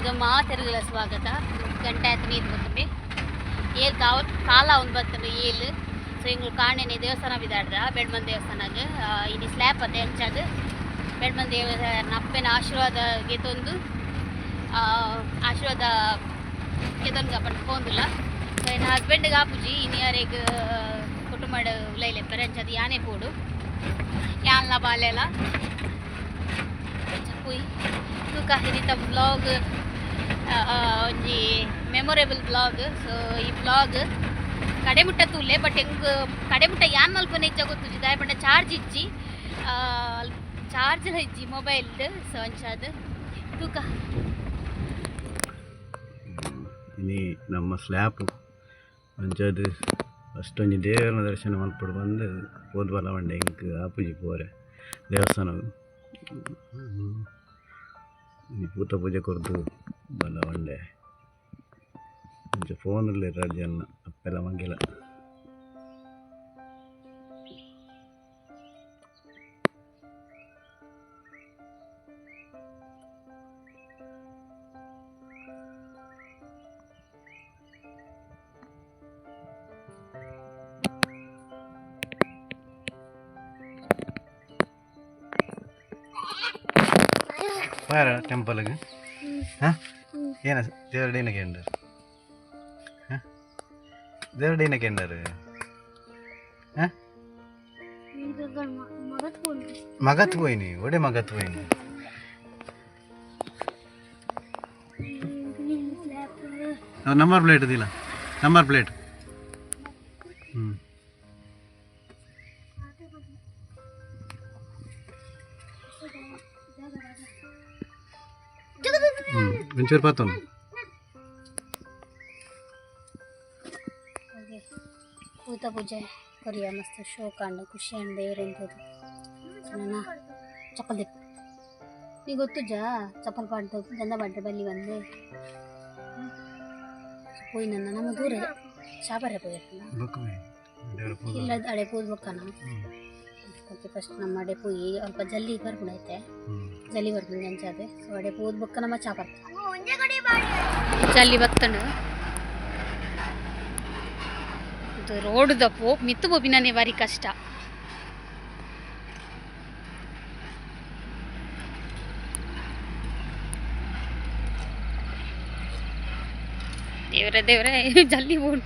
ಈಗ ಮಾತೆರಗಲ ಸ್ವಾಗತ. ಗಂಟೆ ಆಯ್ತು ನೀರು ಬರ್ತೀನಿ ಏಲ್ ಕಾವ ಕಾಲ ಒಂದು ಬರ್ತದೆ ಏಲ್ ಸೊ ಹಿಂಗೆ ಕಾಣೆನೆ ದೇವಸ್ಥಾನ ಬಿದ್ದಾಡ್ರ ಬೆಡ್ಮನ್ ದೇವಸ್ಥಾನಾಗ ಇಲ್ಲಿ ಸ್ಲ್ಯಾಪ್ ಅದೇ ಹೆಂಚದು. ಬೆಡ್ಮನ್ ದೇವಸ್ಥಾನ ಅಪ್ಪನ ಆಶೀರ್ವಾದ ತಂದು ಆ, ಆಶೀರ್ವಾದ ಕೆತನ್ಗೆ ಅಪ್ಪನ ಸೊ ನನ್ನ ಹಸ್ಬೆಂಡ್ಗೆ ಆಪುಜಿ ಇನ್ಯಾರಿಗೆ ಕುಟುಂಬ ಉಲೈಲೆ ಪೆರಂಚದು ಯಾನೆ ಪೋಡು. ಯಾನ್ಲ ಬಾಲೆಲ್ಲ ತೂಕ ಹಿರಿತ ಬ್ಲಾಗ್ ಒಂಜಿ ಮೆಮೊರೇಬಲ್ ಬ್ಲಾಗ್ ಸೊ ಈ ಬ್ಲಾಗ್ ಕಡೆಮುಟ್ಟ ತೂಲೆ ಬಟ್ ಹೆಂಗ್ ಕಡೆಮುಟ್ಟ ಯಾನ್ ಮಲ್ಪನೆ ಇಜ್ಜ ಗೊತ್ತುಜಿ ದಾಯ ಪಂಡ ಚಾರ್ಜ್ ಇಜ್ಜಿ. ಚಾರ್ಜ್ ಇಜ್ಜಿ ಮೊಬೈಲ್ ಸೊ ಅಂಚಾದ್ ತೂಕ. ಇನಿ ನಮ್ಮ ಸ್ಲ್ಯಾಪ್. ಅಂಚದು ಅಷ್ಟೊಂದು ದೇವರ ದರ್ಶನ ಮಲ್ಪಡು ಬಂದು ಹೋದ್ ಬಲ ಬಂಡೆ ಇಂಕ್ ಆಪುಜಿ ಪೋರೆ ದೇವಸ್ಥಾನ ಪೂತ ಭೂತ ಪೂಜೆ ಕೊರ್ದು. ಬಲ ಬಂಡೆ ಅಂಚ ಫೋನಲ್ಲಿ ಜನ ಅಪ್ಪೆಲ್ಲ ಮಂಗಿಲ್ಲ ಪಾರ ಟೆಂಪಲ್ಗೆ ಹಾಂ ಏನು தேர்டின கேண்டர் தேர்டின கேண்டர் මගත් වයින ගොඩ මගත් වයින නම්බර් ප්ලේට් දීලා. නම්බර් ප්ලේට් හ්ම් ಒಂಚೂರು ಪಾತನು ಭೂತ ಪೂಜೆ ಕೊರಿಯ ಮಸ್ತ್ ಶೋ ಕಾಂಡು ಖುಷಿ ಅಂಡ್ ದೇವರೆಂತದು ನನ್ನ ಚಪ್ಪಲ್ ದಿಪ್ಪ ಗೊತ್ತು ಜಾ ಚಪ್ಪಲ್ ಪಾಡ್ದು ಗಂಧ ಪಾಡ್ರೆ ಬಲ್ಲಿ ಬಂದೆ. ಪೋಯಿ ನನ್ನ ನಮ್ಮ ದೂರ ದೇವರ ಪೂಜೆ. ಇಲ್ಲ ಅಡೆ ಪೂಜ್ ಬೊಕ್ಕನ ಹ್ಞೂ ಓಕೆ ಫಸ್ಟ್ ನಮ್ಮ ಅಡೆ ಈಗ ಅಲ್ಪ ಜಲ್ಲಿ ಬರ್ಬಿಡೈತೆ ಜಲ್ಲಿ ಬರ್ಬಿಡಿ ಅಂಚಾದೆ ಸೊ ಅಡೆಪು ಓದ್ ಬೊಕ್ಕ ನಮ್ಮ ಚಾ ಬರ್ತ. ಜಲ್ಲಿ ಬತ್ತಂಡು ಇದು ರೋಡ್ ದಪ್ಪು ಮಿತ್ತು ಬೋಪಿನೇ ಬಾರಿ ಕಷ್ಟ. ದೇವ್ರೆ ದೇವ್ರೆ ಜಲ್ಲಿ ಬೋಡು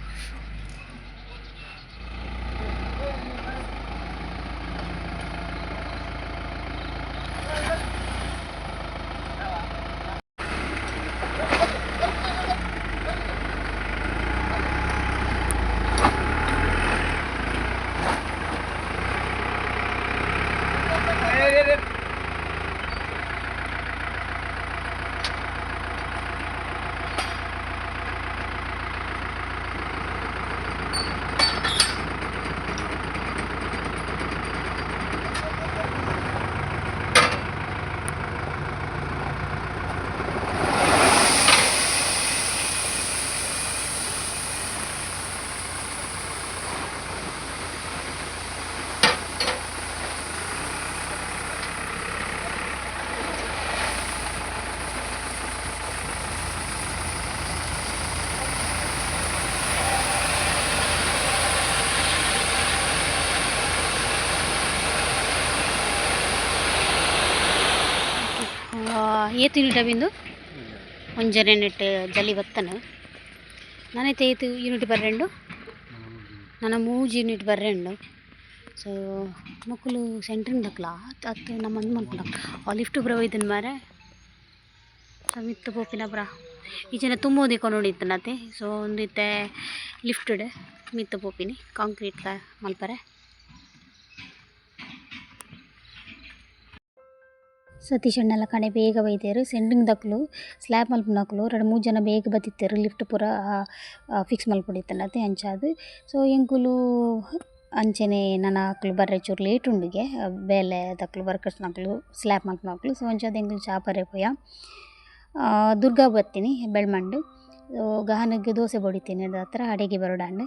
ಏತು ಯೂನಿಟ್ ಬಿಂದು ಒಂಜನೆ ಜಲಿ ಬತ್ತನು. ನಾನೈತೆ ಏತು ಯೂನಿಟ್ ಬರ್ರೆಂಡು? ನನ್ನ ಮೂಜಿ ಯೂನಿಟ್ ಬರ್ರೆಂಡು. ಸೊ ಮಕ್ಕಳು ಸೆಂಟ್ರಿನ ದಕ್ಲ ಅತ್ತು ನಮ್ಮ ಮಂದಿ ಮಲ್ಕೊಂಡ ಆ ಲಿಫ್ಟ್ ಬ್ರ ಒಯ್ದನ್ ಮಾರೆ. ಸಮಿತ್ತು ಮಿತ್ತು ಪೋಪಿನ ಬ್ರ. ಈಚೆನ ತುಂಬೋದಿ ನೋಡಿತ್ತನತೆ ಸೊ, ಒಂದಿತ್ತೆ ಲಿಫ್ಟ್ ಮಿತ್ತು ಪೋಪಿನಿ. ಕಾಂಕ್ರೀಟ್ ಮಲ್ಪರೆ. ಸತೀಶ್ ಅಣ್ಣೆಲ್ಲ ಕಣೆ ಬೇಗ ಬೈದ್ಯಾರು ಸೆಂಡಿಂಗ್ ದಕ್ಲು ಸ್ಲ್ಯಾಬ್ ಮಲ್ಪನಕ್ಲು ಎರಡು ಮೂರು ಜನ ಬೇಗ ಬತ್ತಿತ್ತಾರೆ ಲಿಫ್ಟ್ ಪೂರ ಫಿಕ್ಸ್ ಮಲ್ಪಡಿತ್ತನತೆ ಅಂಚಾದು ಸೊ ಎಂಕುಲು ಅಂಚೆನೆ ನನ್ನ ಆಕ್ಲು ಬರ್ರೆ ಚೂರು ಲೇಟ್ ಉಂಡುಗೆ. ಬೇಲೆ ದಕ್ಲು ವರ್ಕರ್ಸ್ ನಕ್ಲು ಸ್ಲ್ಯಾಬ್ ಮಲ್ಪನಕ್ಲು ಸೊ ಅಂಚಾದ ಎಂಕುಲು ಚಾಪರೆ ಪೋಯ. ದುರ್ಗಾ ಬತ್ತೀನಿ ಬೆಳ್ಮಂಡು. ಸೊ ಗಹನಗೆ ದೋಸೆ ಬಡಿತೀನಿ ಅದ್ರ ಹತ್ರ, ಅಡಿಗೆ ಬರೋಡಾಂಡು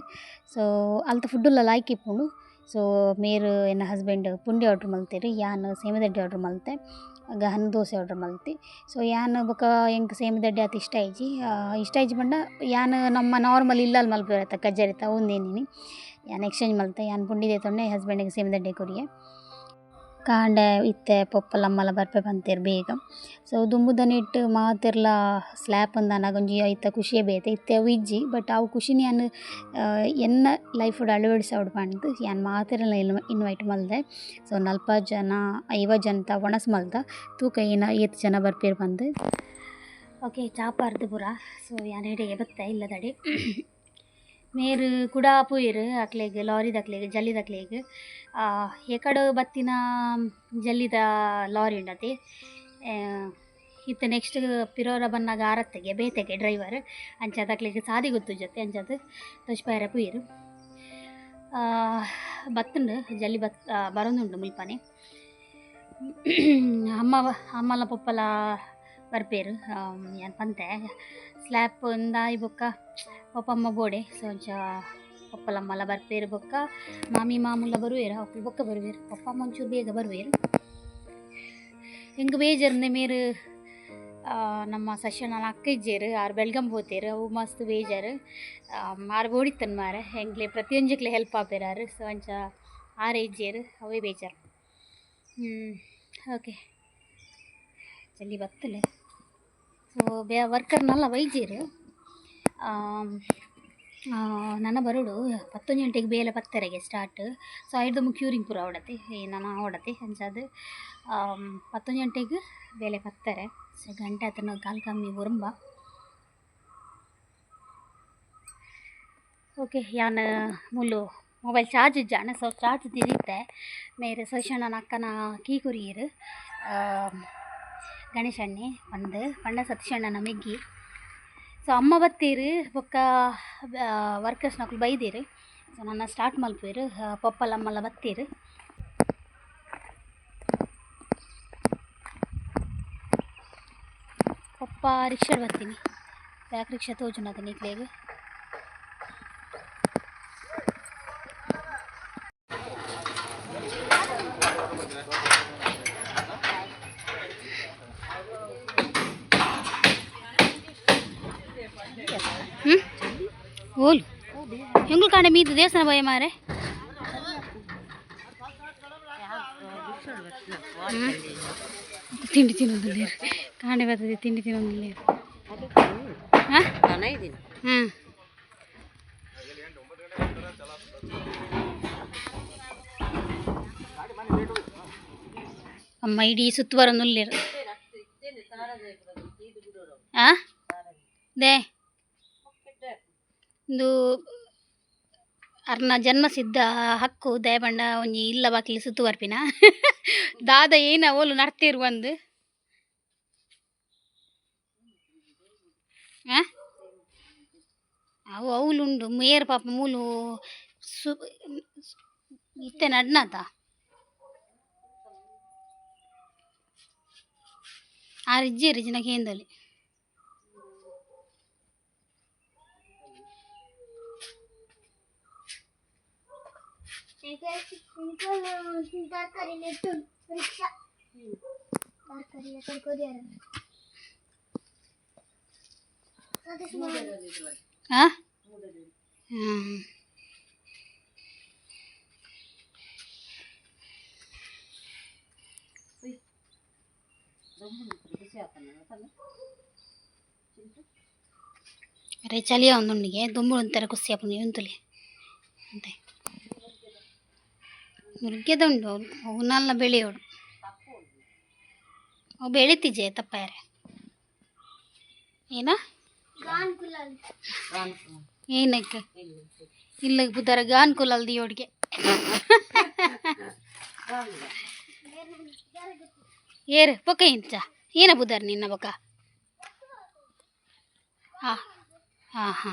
ಸೊ ಅಲ್ತ ಫುಡ್ಡುಲ್ಲ ಲಾಯ್ಕ್ ಇಪ್ಪುಂಡು. ಸೊ ಮೇರು ಎನ್ನ ಹಸ್ಬೆಂಡ್ ಪುಂಡಿ ಆರ್ಡ್ರ್ ಮಲ್ತೆರ್ ಯಾನ್ ಸೇಮಿದಡ್ಡೆ ಆರ್ಡ್ರ್ ಮಲ್ತೆ ಹಣ್ಣು ದೋಸೆ ಆರ್ಡ್ರ್ ಮಲ್ತಿ ಸೊ ಯಾನ್ ಬೊಕ ಎಂಕ್ ಸೇಮದಡ್ಡಿ ಆತ ಇಷ್ಟ ಆ, ಇಷ್ಟ ಆಯ್ಜಿ ಪಂಡ ಯಾನ್ ನಮ್ಮ ನಾರ್ಮಲ್ ಇಲ್ಲಲ್ ಮಲ್ಪೆರತ್ತ ಕಜ್ಜರಿತ ಒಂದೇನಿನಿ. ಯಾನ್ ಎಕ್ಸ್ಚೇಂಜ್ ಮಲ್ತೆ ಯಾನ್ ಪುಂಡಿ ತೊಂಡೆ ಹಸ್ಬೆಂಡಿಗೆ ಸೇಮಿದಡ್ಡೆ ಕೊರಿಯೆ. ಕಾಂಡೆ ಇತ್ತೆ, ಪೊಪ್ಪಲ ಅಮ್ಮಲ ಬರ್ಪೆ ಬಂತೀರ್ ಬೇಗ. ಸೊ ದುಂಬುದನ ಇಟ್ಟು ಮಾತಿರ್ಲ ಸ್ಲ್ಯಾಪ್ ಅಂದ ಒಂಜಿ ಐತ ಖುಷಿಯೇ ಬೇತೆ. ಇತ್ತೆ ಅವು ಇಜ್ಜಿ, ಬಟ್ ಅವು ಖುಷಿನ ಯಾನ್ ಎನ್ನ ಲೈಫಡ್ ಅಳವಡಿಸೋಡು ಯನ್ ಯಾನ್ ಮಾತಿರ ಇನ್ವೈಟ್ ಮಲ್ದೆ. ಸೊ ನಲ್ಪ ಜನ ಐವ ಜನ ಒಣಸ್ ಮಲ್ದ. ತೂಕ ಏನ ಏತ್ ಜನ ಬರ್ಪೀರ್ ಬಂದು. ಓಕೆ ಚಾಪಾರ್ದು ಪುರ. ಸೊ ಯಾನ್ ಹಿಡಿಗೆ ಬತ್ತೆ? ಇಲ್ಲದಡಿ. ನೀರು ಕೂಡ ಪುಯಿರು ಅಕ್ಲೆಗ್, ಲಾರಿದ ದಕ್ಲೆಗ್ ಜಲ್ಲಿ ಆ ಏಕಡ್ಡು ಬತ್ತಿನ ಜಲ್ಲಿದ ಲಾರಿ ಉಂಡತಿ. ಇತ್ತ ನೆಕ್ಸ್ಟ್ ಪಿರೋರ ಬನ್ನಾಗ ಆರತ್ತೆಗೆ ಬೇತೆಗೆ ಡ್ರೈವರ್ ಅಂಚ ಅಕ್ಲೆಗ್ ಸಾದಿ ಗೊತ್ತು ಜೊತೆ, ಅಂಚದ ತುಷ್ಪಾಯರ ಪುಯಿರು. ಬತ್ತುಂಡು, ಜಲ್ಲಿ ಬತ್ ಬರೋದುಂಡು ಮುಲ್ಪನೆ. ಅಮ್ಮ ಅಮ್ಮಲ ಪೊಪ್ಪಲ ಬರ್ಪೇರು ಏನು ಪಂತೆ? ಒಂದಾಯಿ ಬೊಕ್ಕ? ಪಪ್ಪಮ್ಮ ಬೋಡೆ ಸೊ ಒಂಚ ಪಪ್ಪಲಮ್ಮಲ ಬರ್ಪೇರು ಬೊಕ್ಕ. ಮಾಮಿ ಮಾಮೂಲ ಬರುವೇರ ಅವ್ರು ಬೊಕ್ಕ ಪಪ್ಪ ಅಮ್ಮ ಒಂಚೂರು ಬೇಗ ಬರುವೇರು. ಹೆಂಗೆ ಬೇಜಾರಂದೆ ಮೇರು ನಮ್ಮ ಸಶನ ಅಕ್ಕ ಇಜ್ಜೇರು, ಆರು ಬೆಳ್ಗಂ ಹೋತೇರು. ಅವು ಮಸ್ತ್ ಬೇಜಾರು. ಆರು ಬೋಡಿತ್ತನ್ ಮಾರ. ಹೆಂಗ್ಲೆ ಪ್ರತಿಯೊಂದಕ್ಲೆ ಹೆಲ್ಪ್ ಆಪೇರಾರು. ಸೊ ಅಂಚ ಆರು ಇಜ್ಜೇರು. ಅವೇ ಬೇಜಾರು. ಓಕೆ. ಜಲ್ದಿ ಬತ್ತಲೆ. ಸೊ ಬೇ ವರ್ಕರ್ನೆಲ್ಲ ವೈದ್ಯರು ನನ್ನ ಬರೋಡು ಪತ್ತೊಂದು ಗಂಟೆಗೆ ಬೇಲೆ ಪತ್ತರೆಗೆ ಸ್ಟಾರ್ಟ್ ಸೊ ಐದು ಕ್ಯೂರಿಂಗ್ ಪೂರ ಈ ನನ್ನ ಹೊಡತೆ ಅಂಚದು ಪತ್ತೊಂದು ಗಂಟೆಗೆ ಬೇಲೆ ಪತ್ತೆರೆ. ಸೊ ಗಂಟೆ ಆತನ ಕಾಲು ಕಮ್ಮಿ ಉರಂಬ ಓಕೆ ಯಾನ, ಮುಲ್ಲು ಮೊಬೈಲ್ ಚಾರ್ಜ್ ಜಾಣ ಸೊ ಚಾರ್ಜ್ ತಿರಿತೆ ಮೇರೆ ಸೊಶಣ್ಣ ಅಕ್ಕನ ಕೀ ಕುರಿಯರು ಗಣೇಶಣ್ಣೆ ಪಂಡ್ ಪಂಡ ಸತೀಶಣ್ಣನ ಮೆಗ್ಗಿ ಸೊ ಅಮ್ಮ ಬತ್ತೀರಿ ಬೊಕ್ಕ ವರ್ಕರ್ಸ್ ನಕ್ಲು ಬೈದಿರಿ. ಸೊ ನನ್ನ ಸ್ಟಾರ್ಟ್ ಮಲ್ಪೀರು ಪಪ್ಪಲ ಅಮ್ಮಲ್ಲ ಬತ್ತೀರಿ. ಪಪ್ಪ ರಿಕ್ಷಾ ಬರ್ತೀನಿ ಬ್ಯಾಕ್ ರಿಕ್ಷಾ ತೋಜುನ ಅದನ್ನ ಹ್ಞೂ ಓಲು ಮೀದು ದೇವಸ್ಥಾನ ಭಯ ಮಾರೆ? ತಿಂಡಿ ತಿನ್ನೋದಿಲ್ಲ ಕಾಂಡೆ ಬರ್ತದೆ, ತಿಂಡಿ ತಿನ್ನೋದಿಲ್ಲ ಹಾಂ? ಹ್ಞೂ ಅಮ್ಮ ಇಡೀ ಸುತ್ತುವರ ನುಲ್ಲಿರು. ಆ? ದೇ. ಇಂದು ಅರ್ನ ಜನ್ಮ ಸಿದ್ಧ ಹಕ್ಕು ದಯಬಂಡ ಒಂಜಿ ಇಲ್ಲ ಬಾಕಿಲಿ ಸುತ್ತುವರ್ಪಿನ ದಾದ ಏನ ಓಲು ನಡ್ತಿರು ಒಂದು? ಅವು ಅವಳುಂಡು ಮೇರ್ ಪಾಪ ಮೂಲು ಸು, ಇತ್ತೆ ನಡ್ನಾತ ಆ ರಿಜ್ಜಿ ರಿಜ್ಜಿನ E si tratta di mettere Porca di mettere il codiere. State su Eh? Mm. అరే చలిగా ఉందండి దుమ్ములు తెరకు సేపు ఉంతులే అంతే ಉಂಡು ಅವನ್ನೆಲ್ಲ ಬೆಳೆಯೋಡು ಅವು ಬೆಳಿತಿಜೆ ತಪ್ಪಾರೆ ಏನ? ಏನಕ್ಕೆ? ಇಲ್ಲ ಬುದ್ಧಾರ ಗಾನ್ ಕುಲಲ್ದಿ ಯೋಡ್ಗೆ ಏರು ಬೊಕ ಇಂಚ. ಏನ ಬುದ್ಧಾರ ನಿನ್ನ ಬಕ ಹಾ ಹಾ ಹಾ.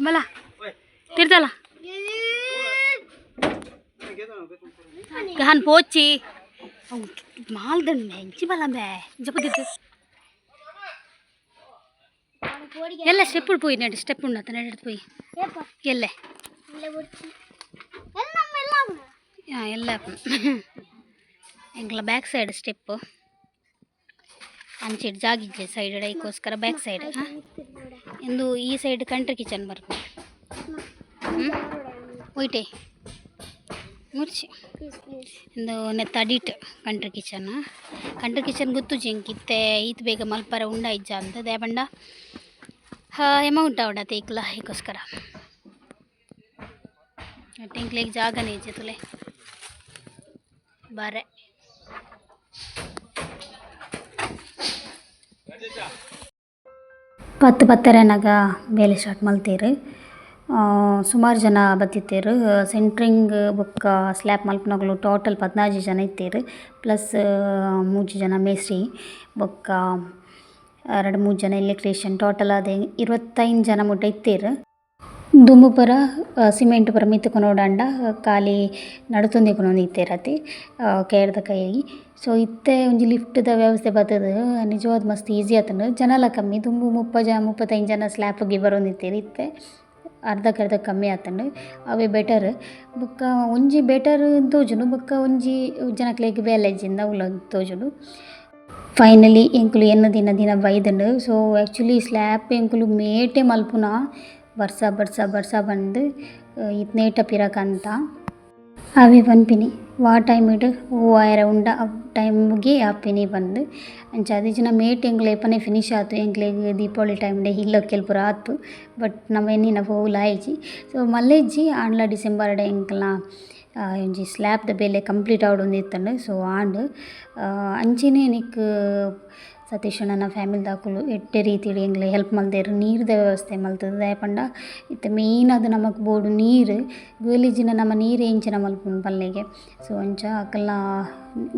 मला तीर्थाला घाण పోచి మాల్దండి మంచి బలమే చెప్పదు ఎల్ల స్టెప్పుడు పోయి నేను స్టెప్ ఉన్న అతను ఎడతు పోయి ఎల్లే ఎల్ల ఎంకల బ్యాక్ సైడ్ స్టెప్పు అంచేటి జాగిచ్చే సైడ్ అయికోస్కర బ్యాక్ సైడ్ ಎಂದು ಈ ಸೈಡ್ ಕಂಟ್ರಿ ಕಿಚನ್ ಬರ್ಬೇಕು ಹ್ಞೂ ಒಯ್ಟೆ ಮುರ್ಚಿ ಇಂದು ನೆತ್ತ ಅಡಿಟ್ ಕಂಟ್ರಿ ಕಿಚನ್. ಕಂಟ್ರಿ ಕಿಚನ್ ಗೊತ್ತು ಜಿಂಕಿತ್ತೆ ಈತ್ ಬೇಗ ಮಲ್ಪರ ಉಂಡ ಇಜ್ಜ ಅಂತ ದೇಬಂಡ ಅಮೌಂಟ್ ಅವಡ ತೇಕ್ಲ ಈಗೋಸ್ಕರ ಟಿಂಕ್ಲಿಗೆ ಜಾಗನೇ ಇಜ್ಜೆ ತುಲೆ. ಬಾರೆ. ಪತ್ತು ಪತ್ತರೆನಾಗ ಬೇಲೆ ಸ್ಟಾರ್ಟ್ ಮಲ್ತೀರಿ ಸುಮಾರು ಜನ ಬತ್ತಿತ್ತೆರ್ ಸೆಂಟ್ರಿಂಗ್ ಬೊಕ್ಕ ಸ್ಲ್ಯಾಪ್ ಮಲ್ಪನಗಳು ಟೋಟಲ್ ಪದ್ನಾಜು ಜನ ಇತ್ತೆರ್ ಪ್ಲಸ್ ಮೂಜು ಜನ ಮೇಸ್ತ್ರಿ ಬೊಕ್ಕ ಎರಡು ಮೂರು ಜನ ಎಲೆಕ್ಟ್ರಿಷಿಯನ್ ಟೋಟಲ್ ಅದೇ ಇರುವತ್ತೈದು ಜನ ಮುಟ್ಟ ಇತ್ತೇರು ದುಂಬು ಪರ ಸಿಮೆಂಟ್ ಪರ ಕಾಲಿ ಖಾಲಿ ನಡುತೊಂದಿಕೊನೊಂದು ಇತ್ತೇರತಿ ಕೇಳ್ದ ಕೈಯಾಗಿ. ಸೊ ಇತ್ತೆ ಒಂಜಿ ದ ವ್ಯವಸ್ಥೆ ಬರ್ತದ, ನಿಜವಾದ ಮಸ್ತ್ ಈಸಿ ಆತುಂಡು. ಜನಲ ಕಮ್ಮಿ, ದುಂಬು ಮುಪ್ಪ ಜನ ಮುಪ್ಪತ್ತೈದು ಜನ ಸ್ಲ್ಯಾಪ್ಗೆ ಬರೊಂದಿತ್ತೆರ್ ಇತ್ತೆ. ಅರ್ಧಕ್ಕರ್ಧ ಕಮ್ಮಿ ಆತುಂಡು. ಅವೇ ಬೆಟರ್ ಬೊಕ್ಕ ಒಂಜಿ ಬೆಟರ್ ತೋಜುಂಡು, ಬೊಕ್ಕ ಒಂಜಿ ಜನಕ್ಲೆಗ್ ಇಂದ ಉಲ್ಲ ತೋಜುಂಡು. ಫೈನಲಿ ಎಂಕುಲು ಎನ್ನ ದಿನ ದಿನ ಬೈದಂಡು. ಸೊ ಆ್ಯಕ್ಚುಲಿ ಸ್ಲ್ಯಾಪ್ ಎಂಕುಲು ಮೇಟೆ ಮಲ್ಪುನ. ಬರ್ಸ ಬರ್ಸ ವರ್ಷ ಬಂದು ಇದು ನೇಟ ಪಿರಕಂತ ಅವೆ ಪನ್ಪಿನಿ ವಾ ಟೈಮ್ ಇಡು. ಹೂವಾಯರ ಉಂಡ. ಆ ಪಿನಿ ಬಂದು ಅಂಚ ಅದು ಜನ ಮೇಟ್ ಎಂಗ್ಲ ಏಪನೆ ಫಿನಿಶ್ ಆತು. ಎಂಕ್ಲೆಗ್ ದೀಪಾವಳಿ ಟೈಮ್ ಡೇ ಹಿಲ್ಲ ಕೆಲಪುರ ಆತು. ಬಟ್ ನಮ್ಮ ಎನ್ನಿನ ಹೋಗ್ಲ ಆಯ್ಜಿ ಸೊ ಮಲ್ಲೆಜ್ಜಿ ಆಂಡ್ಲ ಡಿಸೆಂಬರ್ಡೆ ಎಂಕ್ಲ ಆ, ಒಂಜಿ ಸ್ಲ್ಯಾಬ್ದ ಬೇಲೆ ಕಂಪ್ಲೀಟ್ ಆವೊಂದು ಇತ್ತಂಡು ಸೊ ಆಂಡ್ ಅಂಚೆನೆ ನಿಕ್ ಸತೀಶ್ ಅಣ್ಣನ ಫ್ಯಾಮಿಲಿ ದಾಖಲು ಎಟ್ಟೆ ರೀತಿಡ್ ಎಂಗ್ಲೆ ಹೆಲ್ಪ್ ಮಲ್ದೆರ್ ನೀರ್ದ ವ್ಯವಸ್ಥೆ ಮಲ್ತದ ದಾಯಪಂಡ. ಇತ್ತ ಮೇಯ್ನ್ ಅದು ನಮಕ್ ಬೋಡು ನೀರು, ಗೋಲಿಜಿನ ನಮ್ಮ ನೀರು ಎಂಚಿನ ಮಲ್ಪುಂಡು ಪಲ್ಲೆಗೆ. ಸೊ ಅಂಚ ಅಕಲ್ನ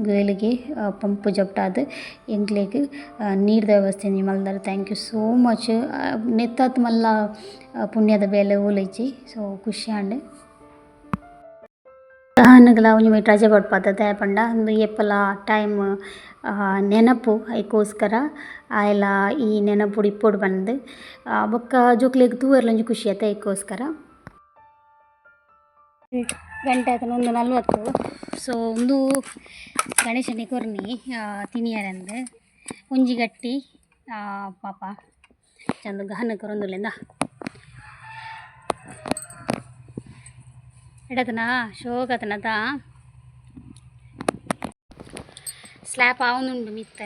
ಗೋಲಿಗೆ ಪಂಪ್ ಜಪ್ಟಾದ್ ಎಂಕ್ಲೆಗ್ ನೀರ್ದ ವ್ಯವಸ್ಥೆ ಮಲ್ದಾರ. ಥ್ಯಾಂಕ್ ಯು ಸೋ ಮಚ್ ನೆತ್ತಾತ್ ಮಲ್ಲ ಪುಣ್ಯದ ಬೇಲೆ ಓಲೈಚಿ. ಸೊ ಖುಷಿ ಆಂಡ್. ಸಹನಗಲ ಮೀಟ್ ರಜೆ ಪಡ್ಪದ ಪಂಡ ಅಂದು ಎಪ್ಪಲ ಟೈಮ್ ನೆನಪು ಐಕೋಸ್ಕರ ಆಯ್ಲ ಈ ನೆನಪು ಇಪ್ಪೊಡು ಬಂದು ಬೊಕ್ಕ ಜೋಕ್ಲೆಗ್ ತೂವೆರ್ಲ ಒಂಜಿ ಖುಷಿ ಆಯ್ತು ಐಕೋಸ್ಕರ? ಗಂಟೆ ಆತನ ಒಂದು ನಲ್ವತ್ತು. ಸೊ ಒಂದು ಗಣೇಶನಿಗೆ ಕೊರ್ನಿ ತಿನಿಯರಂದು. ಒಂಜಿ ಗಟ್ಟಿ ಪಾಪ, ಚಂದ ಗಹನ ಕೊರೊಂದುಲೆಂದ ಶೋಕತನ ಶೋಕತನದ ಸ್ಲ್ಯಾಪ್ ಆವನುಂಡು ಮಿತ್ತ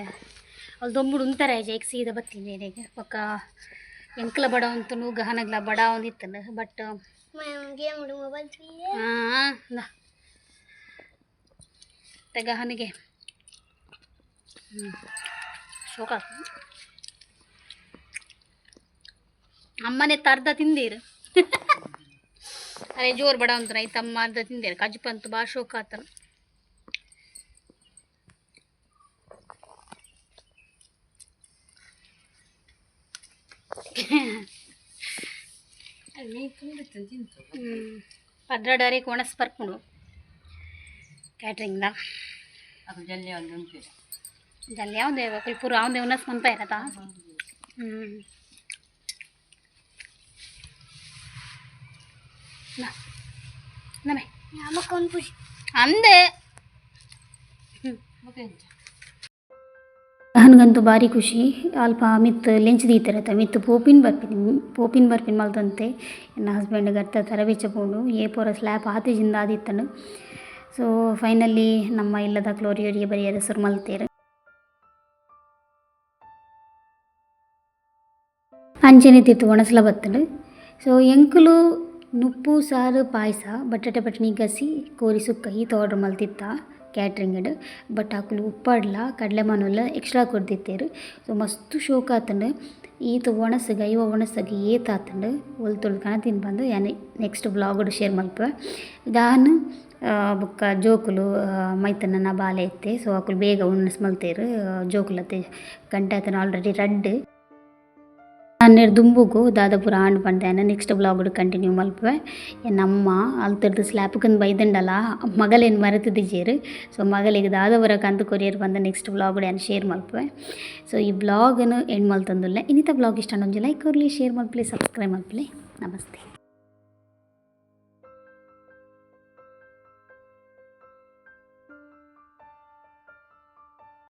ಅವ್ಲು ದೊಂಬುಡು ಉಂತಾರೆ ಜೈಕ್ ಸೀದ ಬತ್ತಿನ ಬೊಕ್ಕ ಪಕ್ಕ ಎಂಕ್ಲ ಬಡ ಉಂತನು ಗಹನಗ್ಲ ಬಡ ಒಂದಿತ್ತನು ಬಟ್ ಹಾಂ ಗಹನಿಗೆ ಶೋಕ. ಅಮ್ಮನೆ ಅರ್ಧ ತಿಂದೀರು. ಅರೆ ಜೋರು ಬಡ ಅಂತ ತಮ್ಮ ಅರ್ಧ ತಿಂದೇರು. ಕಜ್ಪಂತು ಭಾಳ ಶೋಕ ಆತನ. ಪದ್ರಡಾರಿ ಕೋಣಸ್ ಬರ್ಕೊಂಡು ಕ್ಯಾಟ್ರಿಂಗ್ದ ಜಲ್ಲಿ ಯಾವ್ದೇ ಕುಲ್ಪುರ ಅವಂದೇ ಉನ್ನಸ್ ಮನ್ಪ ಇರತ್ತಾ ಹ್ಞೂ ನಮೆ ನಮಕ್ ಒಂದು ಖುಷಿ ಅಂದೆ ನನಗಂತೂ ಭಾರಿ ಖುಷಿ. ಅಲ್ಪ ಮಿತ್ ಲೆಂಚ್ ದೀತಿರತ್ತೆ ಮಿತ್ ಪೋಪಿನ್ ಬರ್ಪಿನಿ, ಪೋಪಿನ್ ಬರ್ಪಿನ್ ಮಲ್ತಂತೆ. ನನ್ನ ಹಸ್ಬೆಂಡ್ಗೆ ಅರ್ಥ ತರಬೇಚ ಪೋಂಡು ಏ ಪೂರ ಸ್ಲ್ಯಾಪ್ ಆತಿಜಿಂದ ಆದಿತ್ತನು. ಸೊ ಫೈನಲಿ ನಮ್ಮ ಇಲ್ಲದ ಕ್ಲೋರಿಯೋರಿಗೆ ಬರೀ ಸುರು ಮಲ್ತೇರು. ಅಂಚನೆ ತಿತ್ತು ಒಣಸಲ ಬತ್ತಲು ಸೊ ಎಂಕುಲು ನುಪ್ಪು, ಸಾರು, ಪಾಯಸ, ಬಟಾಟೆ ಪಟ್ನಿ ಗಸಿ, ಕೋರಿ ಸುಕ್ಕ ಈತ ಆರ್ಡ್ರ್ ಮಲ್ತಿತ್ತ? ಕ್ಯಾಟ್ರಿಂಗಡ್ ಬಟ್ ಆಕುಲು ಉಪ್ಪಾಡ್ಲ ಕಡಲೆ ಮನುಲ್ಲ ಎಕ್ಸ್ಟ್ರಾ ಕೊಡ್ದಿತ್ತೇರು. ಸೊ ಮಸ್ತ್ ಶೋಕ ಆತಂಡ್. ಈತ ಒಣಸಗ, ಇವ ಒಣಸಗ ಏತ ಆತುಂಡು. ಒಲ್ ತೊಳ್ಕನ ತಿನ್ ಬಂದು ಯಾನೆ ನೆಕ್ಸ್ಟ್ ಬ್ಲಾಗ್ ಶೇರ್ ಮಲ್ಪುವೆ ದಾನ್ ಬೊಕ್ಕ ಜೋಕುಲು ಮೈತನ ಬಾಲೆ ಎತ್ತೆ. ಸೊ ಅಕುಲು ಬೇಗ ಉಣ್ಣಸ್ ಮಲ್ತೇರು ಜೋಕುಲತ್ತೆ ಗಂಟೆ ಆತನ ಆಲ್ರೆಡಿ ರಡ್ಡ್. ಹನ್ನೆರಡು ದುಂಬುಗು ದಾದಾಪುರ ಆಂಡ್ ಪಂಡ್ಯಾನ ನೆಕ್ಸ್ಟ್ ಬ್ಲಾಗ್ ಕಂಟಿನ್ಯೂ ಮಲ್ಪುವೆ ನಮ್ಮ ಅಲ್ತರ್ದು ಸ್ಲ್ಯಾಪ್ಕಂದು ಬೈದಂಡಲ್ಲ ಮಗಲೇನು ಮರೆತಿದ್ದೀಜೇರು ಸೊ ಮಗಳಿಗೆ ದಾದವರ ಕಂತು ಕೊರಿಯರ್ ಬಂದ ನೆಕ್ಸ್ಟ್ ಬ್ಲಾಗ್ ಏನು ಶೇರ್ ಮಲ್ಪುವೆ ಸೊ ಈ ಬ್ಲಾಗನ್ನು ಎಂಡ್ ಮಲ್ತಂದುಲ್ಲ ಇನ್ನಿತ ಬ್ಲಾಗ್ ಇಷ್ಟ ಒಂದು ಲೈಕ್ ಕೊರಲಿ ಶೇರ್ ಮಲ್ಪಲಿ ಸಬ್ಸ್ಕ್ರೈಬ್ ಮಲ್ಪಲಿ ನಮಸ್ತೆ